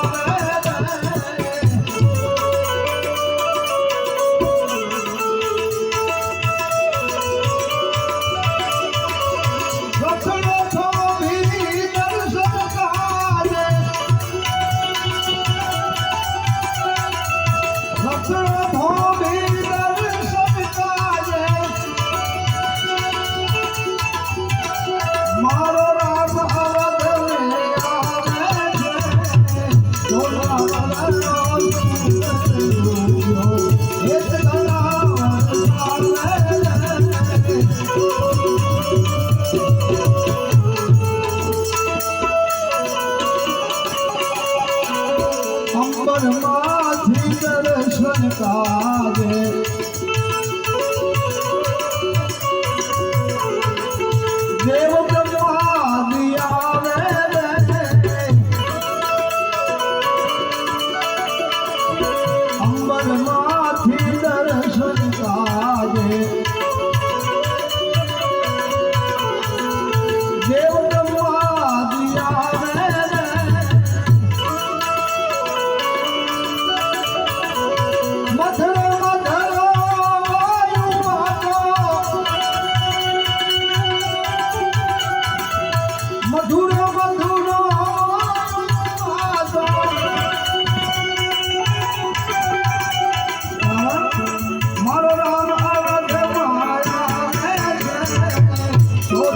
Allah. પરમાથી દર્શન કાજે દેવ Yeah.